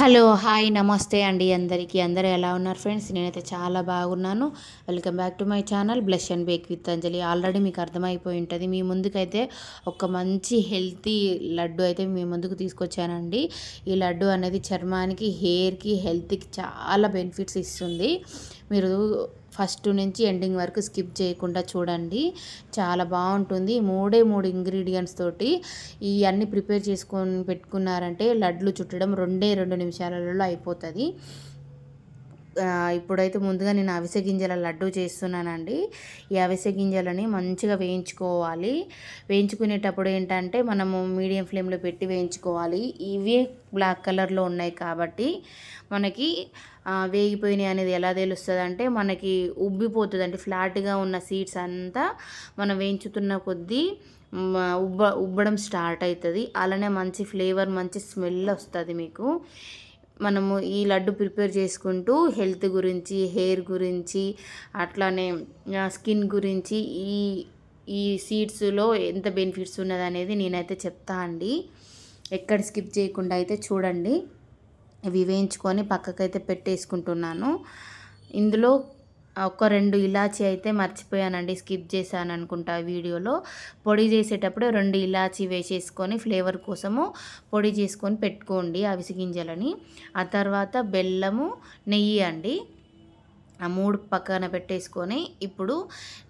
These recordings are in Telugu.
హలో హాయ్ నమస్తే అండి అందరికీ. అందరూ ఎలా ఉన్నారు ఫ్రెండ్స్? నేనైతే చాలా బాగున్నాను. Welcome back to my channel blush and bake with Anjali. Already మీకు అర్థమైపోయి ఉంటుంది మీ ముందుకైతే ఒక మంచి హెల్తీ లడ్డు అయితే మీ ముందుకు తీసుకొచ్చానండి. ఈ లడ్డు అనేది చర్మానికి హెయిర్కి హెల్త్కి చాలా బెనిఫిట్స్ ఇస్తుంది. మీరు ఫస్ట్ నుంచి ఎండింగ్ వరకు స్కిప్ చేయకుండా చూడండి. చాలా బాగుంటుంది. మూడే మూడు ఇంగ్రీడియంట్స్ తోటి ఇవన్నీ ప్రిపేర్ చేసుకొని పెట్టుకున్నారంటే లడ్లు చుట్టడం రెండే రెండు నిమిషాలలో అయిపోతుంది. ఇప్పుడైతే ముందుగా నేను అవిసె గింజల లడ్డు చేస్తున్నానండి. ఈ అవిసె గింజలని మంచిగా వేయించుకోవాలి. వేయించుకునేటప్పుడు ఏంటంటే మనము మీడియం ఫ్లేమ్లో పెట్టి వేయించుకోవాలి. ఇవే బ్లాక్ కలర్లో ఉన్నాయి కాబట్టి మనకి వేగిపోయినాయి అనేది ఎలా తెలుస్తుంది అంటే మనకి ఉబ్బిపోతుంది అంటే ఫ్లాట్గా ఉన్న సీడ్స్ అంతా మనం వేయించుతున్న కొద్దీ ఉబ్బ ఉబ్బడం స్టార్ట్ అవుతుంది అలానే మంచి ఫ్లేవర్ మంచి స్మెల్ వస్తుంది మీకు. మనము ఈ లడ్డు ప్రిపేర్ చేసుకుంటూ హెల్త్ గురించి హెయిర్ గురించి అట్లానే స్కిన్ గురించి ఈ ఈ సీడ్స్లో ఎంత బెనిఫిట్స్ ఉన్నదనేది నేనైతే చెప్తా అండి. ఎక్కడ స్కిప్ చేయకుండా అయితే చూడండి. ఇవి వేయించుకొని పక్కకైతే పెట్టేసుకుంటున్నాను. ఇందులో ఒక రెండు ఇలాచీ అయితే మర్చిపోయానండి స్కిప్ చేశాను అనుకుంటా వీడియోలో. పొడి చేసేటప్పుడు రెండు ఇలాచి వేసేసుకొని ఫ్లేవర్ కోసము పొడి చేసుకొని పెట్టుకోండి అవిసి గింజలని ఆ తర్వాత బెల్లము నెయ్యి అండి ఆ మూడు పక్కన పెట్టేసుకొని ఇప్పుడు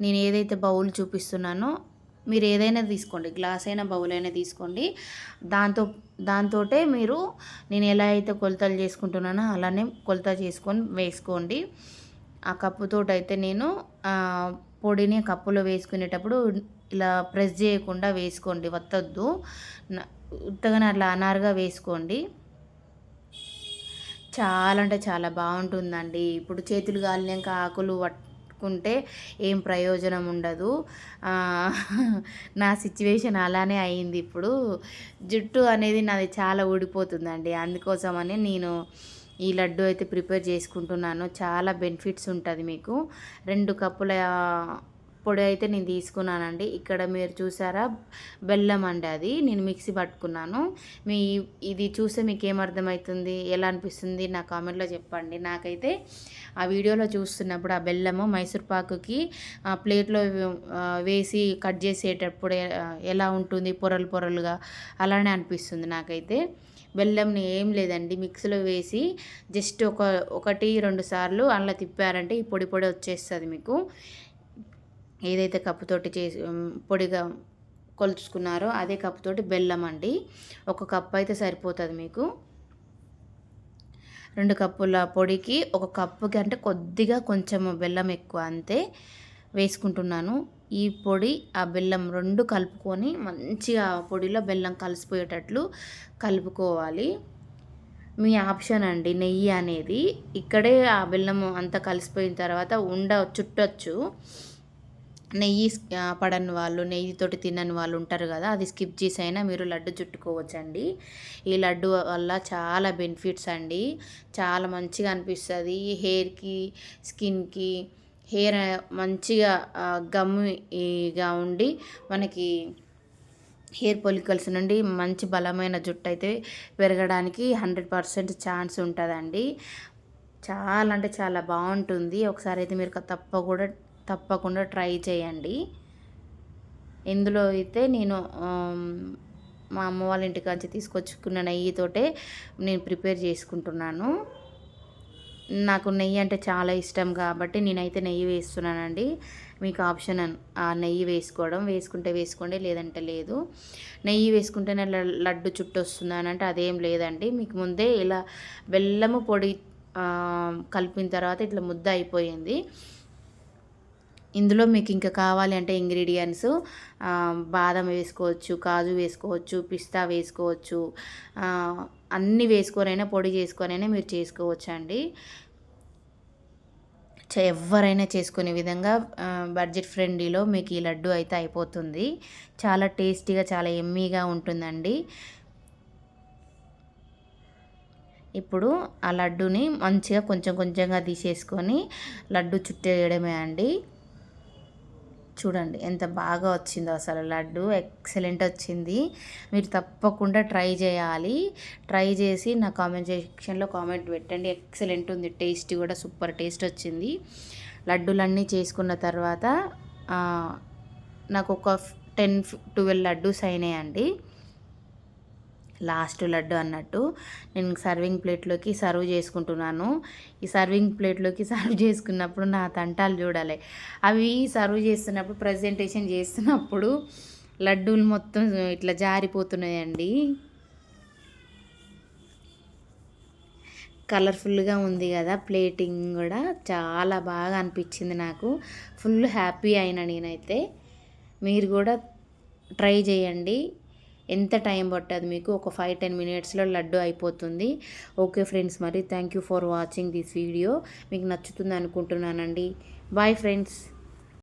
నేను ఏదైతే బౌల్ చూపిస్తున్నానో మీరు ఏదైనా తీసుకోండి గ్లాస్ అయినా బౌల్ అయినా తీసుకోండి. దాంతో దాంతో మీరు నేను ఎలా అయితే కొలతలు చేసుకుంటున్నానో అలానే కొలత చేసుకొని వేసుకోండి. ఆ కప్పుతో అయితే నేను పొడిని కప్పులో వేసుకునేటప్పుడు ఇలా ప్రెస్ చేయకుండా వేసుకోండి వత్తొద్దు. ఉత్తగానే అట్లా అనారుగా వేసుకోండి. చాలా అంటే చాలా బాగుంటుందండి. ఇప్పుడు చేతులు కాలినాక ఆకులు పట్టుకుంటే ఏం ప్రయోజనం ఉండదు. నా సిచ్యువేషన్ అలానే అయింది ఇప్పుడు. జుట్టు అనేది నాది చాలా ఊడిపోతుందండి. అందుకోసమని నేను ఈ లడ్డు అయితే ప్రిపేర్ చేసుకుంటున్నాను. చాలా బెనిఫిట్స్ ఉంటుంది మీకు. రెండు కప్పుల పొడి అయితే నేను తీసుకున్నానండి. ఇక్కడ మీరు చూసారా? బెల్లం అండి అది. నేను మిక్సీ పట్టుకున్నాను. మీ ఇది చూస్తే మీకు ఏమర్థమవుతుంది ఎలా అనిపిస్తుంది? నా కామెంట్లో చెప్పండి. నాకైతే ఆ వీడియోలో చూస్తున్నప్పుడు ఆ బెల్లము మైసూర్ పాకుకి ప్లేట్లో వేసి కట్ చేసేటప్పుడు ఎలా ఉంటుంది? పొరలు పొరలుగా అలానే అనిపిస్తుంది నాకైతే. బెల్లంని ఏం లేదండి మిక్సీలో వేసి జస్ట్ ఒక ఒకటి రెండు సార్లు అలా తిప్పారంటే ఈ పొడి పొడి వచ్చేస్తుంది మీకు. ఏదైతే కప్పుతోటి చేసి పొడిగా కొలుచుకున్నారో అదే కప్పుతోటి బెల్లం అండి. ఒక కప్పు అయితే సరిపోతుంది మీకు. రెండు కప్పుల పొడికి ఒక కప్పుకి అంటే కొద్దిగా కొంచెం బెల్లం ఎక్కువ అంతే. వేసుకుంటున్నాను. ఈ పొడి ఆ బెల్లం రెండు కలుపుకొని మంచిగా ఆ పొడిలో బెల్లం కలిసిపోయేటట్లు కలుపుకోవాలి. మీ ఆప్షన్ అండి నెయ్యి అనేది. ఇక్కడే ఆ బెల్లం అంతా కలిసిపోయిన తర్వాత ఉండ చుట్టొచ్చు. నెయ్యి పడని వాళ్ళు నెయ్యితోటి తినని వాళ్ళు ఉంటారు కదా అది స్కిప్ చేసి అయినా మీరు లడ్డు చుట్టుకోవచ్చండి. ఈ లడ్డు వల్ల చాలా బెనిఫిట్స్ అండి. చాలా మంచిగా అనిపిస్తుంది హెయిర్కి స్కిన్కి. హెయిర్ మంచిగా గమ్మిగా ఉండి మనకి హెయిర్ పొలికల్స్ నుండి మంచి బలమైన జుట్టు అయితే పెరగడానికి హండ్రెడ్ పర్సెంట్ ఛాన్స్ ఉంటుందండి. చాలా అంటే చాలా బాగుంటుంది. ఒకసారి అయితే మీరు తప్పకుండా తప్పకుండా ట్రై చేయండి. ఇందులో అయితే నేను మా అమ్మ వాళ్ళ ఇంటికాంచి తీసుకొచ్చుకున్న నెయ్యితోటే నేను ప్రిపేర్ చేసుకుంటున్నాను. నాకు నెయ్యి అంటే చాలా ఇష్టం కాబట్టి నేనైతే నెయ్యి వేస్తున్నానండి. మీకు ఆప్షన్ ఆ నెయ్యి వేసుకోవడం వేసుకుంటే వేసుకోండి లేదంటే లేదు. నెయ్యి వేసుకుంటేనే లడ్డు చుట్టూ వస్తుందని అంటే అదేం లేదండి. మీకు ముందే ఇలా బెల్లము పొడి కలిపిన తర్వాత ఇట్లా ముద్ద అయిపోయింది. ఇందులో మీకు ఇంకా కావాలి అంటే ఇంగ్రీడియంట్స్ బాదం వేసుకోవచ్చు కాజు వేసుకోవచ్చు పిస్తా వేసుకోవచ్చు అన్నీ వేసుకొనైనా పొడి చేసుకొనైనా మీరు చేసుకోవచ్చు అండి ఎవరైనా చేసుకునే విధంగా బడ్జెట్ ఫ్రెండ్లీలో మీకు ఈ లడ్డు అయితే అయిపోతుంది. చాలా టేస్టీగా చాలా ఎమ్మీగా ఉంటుందండి. ఇప్పుడు ఆ లడ్డుని మంచిగా కొంచెం కొంచెంగా తీసేసుకొని లడ్డు చుట్టేయడమే అండి. చూడండి ఎంత బాగా వచ్చిందో అసలు. లడ్డు ఎక్సలెంట్ వచ్చింది. మీరు తప్పకుండా ట్రై చేయాలి. ట్రై చేసి నా కామెంట్ సెక్షన్లో కామెంట్ పెట్టండి. ఎక్సలెంట్ ఉంది టేస్ట్ కూడా సూపర్ టేస్ట్ వచ్చింది. లడ్డూలన్నీ చేసుకున్న తర్వాత నాకు ఒక టెన్ ట్వెల్వ్ లడ్డూస్ అయినాయండి. లాస్ట్ లడ్డు అన్నట్టు నేను సర్వింగ్ ప్లేట్లోకి సర్వ్ చేసుకుంటున్నాను. ఈ సర్వింగ్ ప్లేట్లోకి సర్వ్ చేసుకున్నప్పుడు నా తంటాలు చూడాలి. అవి సర్వ్ చేస్తున్నప్పుడు ప్రజెంటేషన్ చేస్తున్నప్పుడు లడ్డూలు మొత్తం ఇట్లా జారిపోతున్నాయండి. కలర్ఫుల్గా ఉంది కదా ప్లేటింగ్ కూడా చాలా బాగా అనిపించింది నాకు. ఫుల్ హ్యాపీ అయినా నేనైతే. మీరు కూడా ట్రై చేయండి. ఎంత టైం పట్టదు మీకు? ఒక ఫైవ్ టెన్ మినిట్స్లో లడ్డు అయిపోతుంది. ఓకే ఫ్రెండ్స్ మరి thank you for watching this video మీకు నచ్చుతుంది అనుకుంటున్నానండి. Bye friends